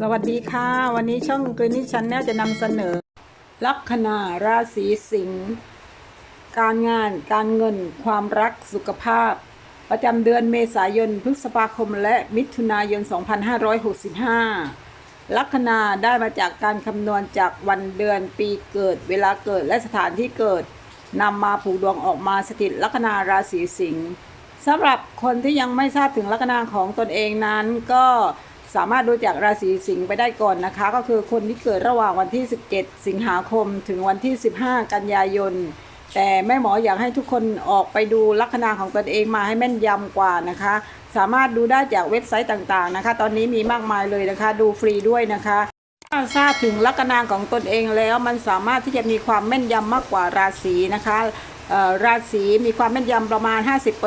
สวัสดีค่ะ วันนี้ช่องกรีนิชันแนลจะนำเสนอ ลัคนาราศีสิงห์การงานการเงิน ความรักสุขภาพ ประจำเดือนเมษายนพฤษภาคม และมิถุนายน 2565 ลัคนาได้มาจากการคำนวณจากวันเดือนปีเกิด เวลาเกิดและสถานที่เกิดนำมาผูกดวงออกมาสถิตลัคนาราศีสิงห์สำหรับคนที่ยังไม่ทราบถึงลัคนาของตนเองนั้นก็ สามารถดูจากราศีสิงห์ไปได้ก่อนนะคะ ก็คือคนที่เกิดระหว่างวันที่ 17 สิงหาคมถึงวันที่ 15 กันยายน แต่แม่หมออยากให้ทุกคนออกไปดูลัคนาของตนเองมาให้แม่นยำกว่านะคะ สามารถดูได้จากเว็บไซต์ต่างๆนะคะ ตอนนี้มีมากมายเลยนะคะ ดูฟรีด้วยนะคะถ้าทราบถึงลัคนาของตนเองแล้วมันสามารถที่จะมีความแม่นยำมากกว่าราศีนะคะราศีมีความแม่นยำประมาณ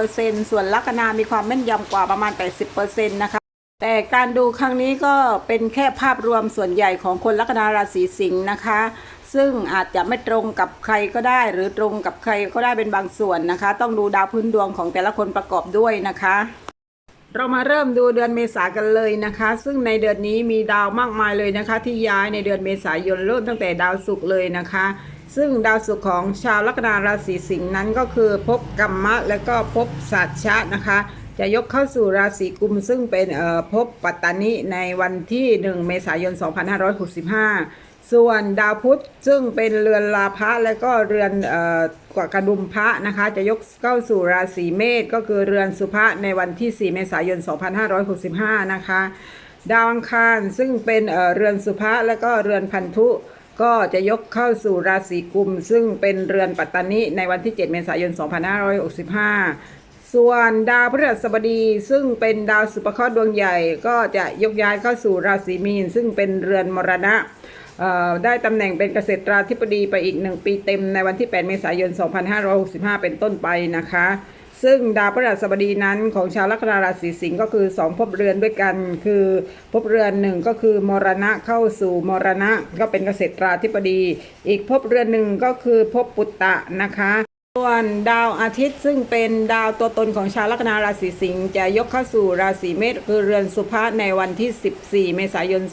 50%ส่วนลัคนามีความแม่นยำกว่าประมาณ 80%นะคะ แต่การดูครั้งนี้ก็เป็นแค่ภาพรวมส่วนใหญ่ของคนลัคนาราศีสิงห์นะคะ ซึ่งอาจจะไม่ตรงกับใครก็ได้ หรือตรงกับใครก็ได้เป็นบางส่วนนะคะ ต้องดูดาวพื้นดวงของแต่ละคนประกอบด้วยนะคะ เรามาเริ่มดูเดือนเมษากันเลยนะคะ ซึ่งในเดือนนี้มีดาวมากมายเลยนะคะ ที่ย้ายในเดือนเมษายนเริ่มตั้งแต่ดาวศุกร์เลยนะคะ ซึ่งดาวศุกร์ของชาวลัคนาราศีสิงห์นั้นก็คือภพกัมมะและก็ภพสัตชะนะคะ จะยกเข้าสู่ราศีกุมซึ่งเป็นภพปัตตานิในวันที่ 1 เมษายน 2565 ส่วนดาวพุธซึ่งเป็นเรือนลาภะและก็เรือนอกว่ากระดุมพระนะคะ จะยกเข้าสู่ราศีเมษก็คือเรือนสุภะในวันที่ 4 เมษายน 2565 นะคะ ดาวอังคารซึ่งเป็นเอ่อเรือนสุภะและก็เรือนพันธุก็จะยกเข้าสู่ราศีกุม ซึ่งเป็นเรือนปัตตานิในวันที่ 7 เมษายน 2565 ส่วนดาวพฤหัสบดีซึ่งเป็นดาวสุภเคราะห์ดวงใหญ่ ก็จะยกย้ายเข้าสู่ราศีมีน ซึ่งเป็นเรือนมรณะได้ตำแหน่งเป็นเกษตราธิบดีไปอีก 1 ปีเต็มในวันที่ 8 เมษายน 2565 เป็นต้นไปนะคะ ซึ่งดาวพฤหัสบดีนั้นของชาวลัคนาราศีสิงห์ก็คือ 2 ภพเรือนด้วยกัน คือภพเรือนหนึ่งก็คือมรณะเข้าสู่มรณะก็เป็นเกษตราธิบดี อีกภพเรือนหนึ่งก็คือภพปุตตะนะคะ ส่วนดาวอาทิตย์ซึ่งเป็นดาวตัวตนของชาวลัคนาราศีสิงห์จะยกเข้าสู่ราศีเมษคือเรือนสุภาในวันที่ 14 เมษายน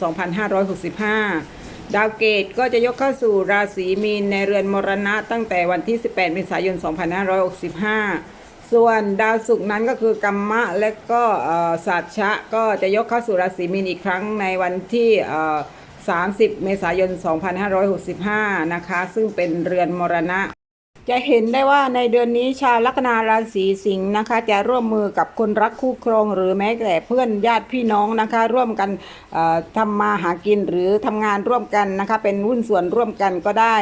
2565 ดาวเกตก็จะยกเข้าสู่ราศีมีนในเรือนมรณะตั้งแต่วันที่ 18 เมษายน 2565 ส่วนดาวศุกร์นั้นก็คือกัมมะและก็สัตชะก็จะยกเข้าสู่ราศีมีนอีกครั้งในวันที่30 เมษายน 2565 นะคะ ซึ่งเป็นเรือนมรณะ จะเห็นได้ว่าในเดือนนี้ชาวลัคนาราศีสิงห์นะคะ จะร่วมมือกับคนรักคู่ครองหรือแม้แต่เพื่อนญาติพี่น้องนะคะ ร่วมกันเอ่อทำมาหากินหรือทำงานร่วมกันนะคะ เป็นหุ้นส่วนร่วมกันก็ได้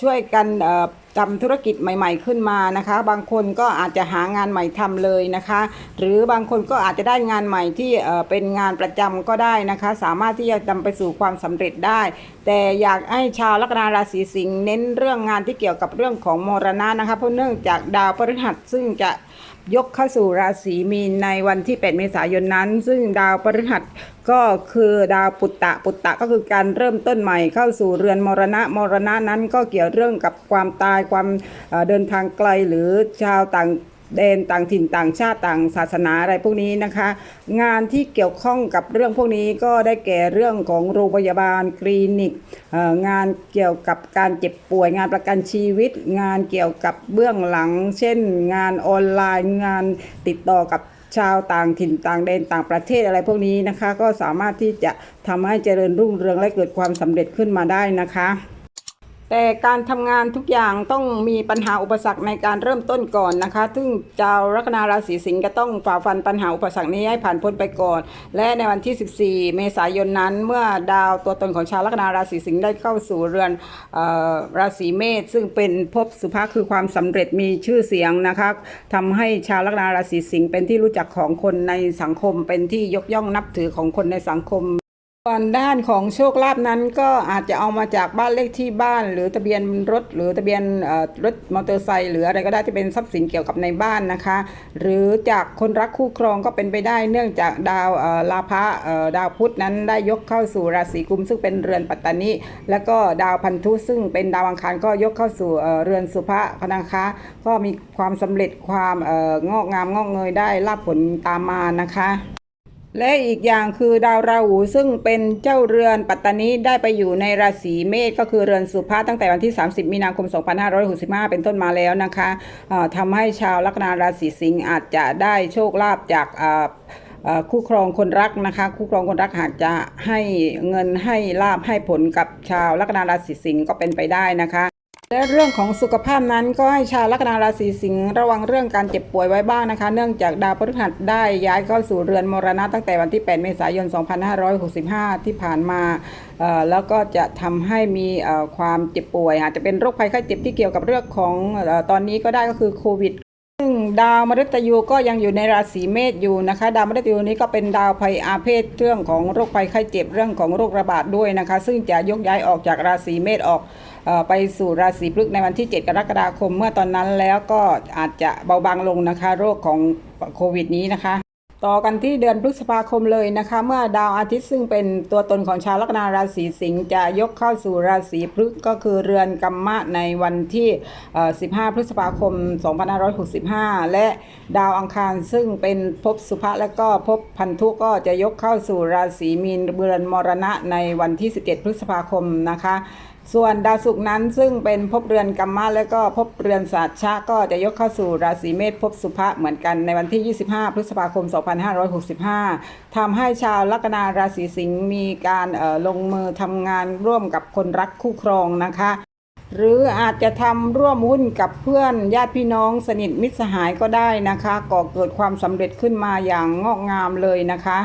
ช่วยกัน ทำธุรกิจใหม่ ๆขึ้นมานะคะ บางคนก็อาจจะหางานใหม่ทำเลยนะคะ หรือบางคนก็อาจจะได้งานใหม่ที่เป็นงานประจำก็ได้นะคะ สามารถที่จะนำไปสู่ความสำเร็จได้ แต่อยากให้ชาวลัคนาราศีสิงห์เน้นเรื่องงานที่เกี่ยวกับเรื่องของมรณะนะคะ เพราะเนื่องจากดาวพฤหัสซึ่งจะ ยกเข้าสู่ราศีมีนในวันที่ 8 เมษายนนั้น ซึ่งดาวพฤหัสก็คือดาวปุตตะปุตตะก็คือการเริ่มต้นใหม่เข้าสู่เรือนมรณะมรณะนั้นก็เกี่ยวเรื่องกับความตายความเอ่อเดินทางไกลหรือชาวต่าง แดนต่างถิ่นต่างชาติต่างศาสนาอะไรพวกนี้นะคะ งานที่เกี่ยวข้องกับเรื่องพวกนี้ก็ได้แก่เรื่องของโรงพยาบาลคลินิกงานเกี่ยวกับการเจ็บป่วยงานประกันชีวิต งานเกี่ยวกับเบื้องหลัง เช่น งานออนไลน์งานติดต่อกับชาวต่างถิ่นต่างแดนต่างประเทศอะไรพวกนี้นะคะ ก็สามารถที่จะทำให้เจริญรุ่งเรืองและเกิดความสำเร็จขึ้นมาได้นะคะ แต่การทำงานทุกอย่างต้องมีปัญหาอุปสรรคในการเริ่มต้นก่อนนะคะ ซึ่งชาวลัคนาราศีสิงห์จะต้องฝ่าฟันปัญหาอุปสรรคนี้ให้ผ่านพ้นไปก่อน และในวันที่ 14 เมษายนนั้น เมื่อดาวตัวตนของชาวลัคนาราศีสิงห์ได้เข้าสู่เรือนออราศีเมษซึ่งเป็นภพสุภาคือความสำเร็จมีชื่อเสียงนะคะทำให้ชาวลัคนาราศีสิงห์เป็นที่รู้จักของคนในสังคมเป็นที่ยกย่องนับถือของคนในสังคม ส่วนด้านของโชคลาภนั้นก็อาจจะเอามาจากบ้านเลขที่บ้าน หรือทะเบียนรถ หรือทะเบียนรถมอเตอร์ไซค์หรืออะไรก็ได้ที่เป็นทรัพย์สินเกี่ยวกับในบ้านนะคะ หรือจากคนรักคู่ครองก็เป็นไปได้เนื่องจากดาวลาภะดาวพุธนั้นได้ยกเข้าสู่ราศีกุม ซึ่งเป็นเรือนปัตตานิแล้วก็ดาวพันธุซึ่งเป็นดาวอังคารก็ยกเข้าสู่เรือนสุภะนะคะ ก็มีความสำเร็จความงอกงามงอกเงยได้ลาภผลตามมานะคะ และอีกอย่างคือดาวราหูซึ่งเป็นเจ้าเรือนปัตตานีได้ไปอยู่ในราศีเมษก็คือเรือนสุภาพตั้งแต่วันที่ 30 มีนาคม 2565 เป็นต้นมาแล้วนะคะเอ่อทำให้ชาวลัคนาราศีสิงห์อาจจะได้โชคลาภจากคู่ครองคนรักนะคะคู่ครองคนรักอาจจะให้เงินให้ลาบให้ผลกับชาวลัคนาราศีสิงห์ก็เป็นไปได้นะคะ และเรื่องของสุขภาพนั้นก็ให้ชาวลัคนาราศีสิงห์ระวังเรื่องการเจ็บป่วยไว้บ้างนะคะ เนื่องจากดาวพฤหัสได้ย้ายเข้าสู่เรือนมรณะตั้งแต่วันที่ 8 เมษายน 2565 ที่ผ่านมาแล้วก็จะทำให้มีความเจ็บป่วยอาจจะเป็นโรคภัยไข้เจ็บที่เกี่ยวกับเรื่องของตอนนี้ก็ได้ก็คือโควิด ดาวมฤตยูก็ยังอยู่ในราศีเมษอยู่นะคะ ดาวมฤตยูนี้ก็เป็นดาวภัยอาเพศเรื่องของโรคภัยไข้เจ็บเรื่องของโรคระบาดด้วยนะคะ ซึ่งจะยกย้ายออกจากราศีเมษออกไปสู่ราศีพฤกษ์ในวันที่ 7 กรกฎาคมเมื่อตอนนั้นแล้วก็อาจจะเบาบางลงนะคะ โรคของโควิดนี้นะคะ ต่อกันที่เดือนพฤษภาคมเลยนะคะ เมื่อดาวอาทิตย์ซึ่งเป็นตัวตนของชาวลัคนาราศีสิงห์จะยกเข้าสู่ราศีพฤษก็คือเรือนกัมมะในวันที่ 15 พฤษภาคม 2565 และดาวอังคารซึ่งเป็นภพสุภะและก็ภพพันธุก็จะยกเข้าสู่ราศีมีนเรือนมรณะในวันที่ 17 พฤษภาคมนะคะ ส่วนดาวศุกร์นั้นซึ่งเป็นภพเรือนกัมมะและก็ภพเรือนศาสชะก็จะยกเข้าสู่ราศีเมษภพสุภะเหมือนกันในวันที่ 25 พฤษภาคม 2565ทำให้ชาวลัคนาราศีสิงห์มีการลงมือทำงานร่วมกับคนรักคู่ครองนะคะ หรืออาจจะทำร่วมหุ้นกับเพื่อนญาติพี่น้องสนิทมิตรสหายก็ได้นะคะก่อเกิดความสำเร็จขึ้นมาอย่างงอกงามเลยนะคะ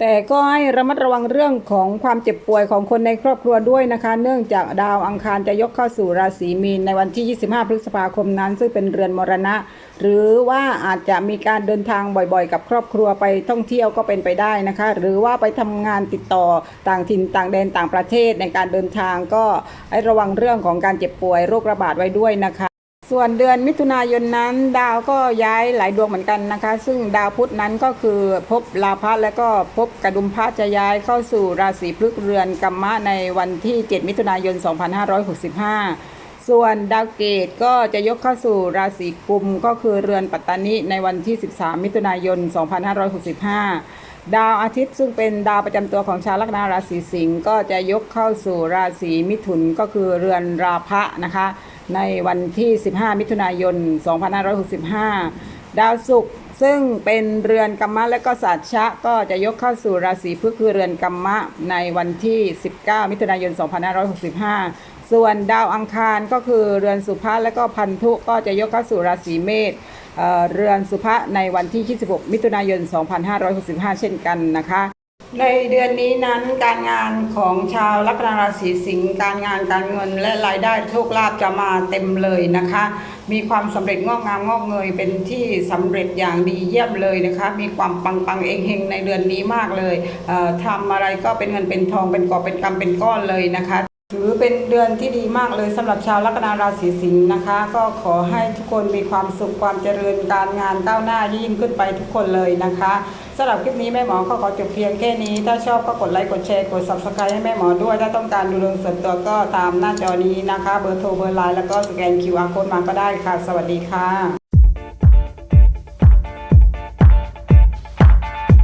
แต่ก็ให้ระมัดระวังเรื่องของความเจ็บป่วยของคนในครอบครัวด้วยนะคะ เนื่องจากดาวอังคารจะยกเข้าสู่ราศีมีนในวันที่ 25 พฤษภาคมนั้น ซึ่งเป็นเรือนมรณะ หรือว่าอาจจะมีการเดินทางบ่อยๆ กับครอบครัวไปท่องเที่ยวก็เป็นไปได้นะคะ หรือว่าไปทำงานติดต่อต่างถิ่นต่างแดนต่างประเทศในการเดินทางก็ให้ระวังเรื่องของการเจ็บป่วยโรคระบาดไว้ด้วยนะคะ ส่วนเดือนมิถุนายนนั้น ดาวก็ย้ายหลายดวงเหมือนกันนะคะ ซึ่งดาวพุธนั้นก็คือภพลาภะและก็ภพกระดุมพระจะย้ายเข้าสู่ราศีพฤกษ์เรือนกัมมะในวันที่ 7 มิถุนายน 2565 ส่วนดาวเกตก็จะยกเข้าสู่ราศีกุมก็คือเรือนปัตตานิในวันที่ 13 มิถุนายน 2565 ดาวอาทิตย์ซึ่งเป็นดาวประจำตัวของชาวลัคนาราศีสิงห์ก็จะยกเข้าสู่ราศีมิถุนก็คือเรือนราพะนะคะ ในวันที่ 15 มิถุนายน 2565 ดาวศุกร์ซึ่งเป็นเรือนกัมมะและก็สัตชะก็จะยกเข้าสู่ราศีพฤกษ์คือเรือนกัมมะในวันที่ 19 มิถุนายน 2565 ส่วนดาวอังคารก็คือเรือนสุภะและก็พันธุก็จะยกเข้าสู่ราศีเมษเเรือนสุภะในวันที่ 26 มิถุนายน 2565 เช่นกันนะคะ ในเดือนนี้นั้นการงานของชาวลัคนาราศีสิงห์การงานการเงินและรายได้โชคลาภจะมาเต็มเลยนะคะ มีความสำเร็จงอกงามงอกเงยเป็นที่สำเร็จอย่างดีเยี่ยมเลยนะคะ มีความปังปังเองเฮงในเดือนนี้มากเลยเอ่อทำอะไรก็เป็นเงินเป็นทองเป็นกอบเป็นกำเป็นก้อนเลยนะคะ ถือเป็นเดือนที่ดีมากเลยสำหรับชาวลัคนาราศีสิงห์นะคะ ก็ขอให้ทุกคนมีความสุขความเจริญการงานก้าวหน้ายิ่งขึ้นไปทุกคนเลยนะคะสำหรับคลิปนี้แม่หมอก็ขอจบเพียงแค่นี้ ถ้าชอบก็กดไลค์กดแชร์กด subscribe ให้แม่หมอด้วย ถ้าต้องการดูเรื่องส่วนตัวก็ตามหน้าจอนี้นะคะ เบอร์โทรเบอร์ไลน์แล้วก็สแกน QR code มาก็ได้ค่ะ สวัสดีค่ะ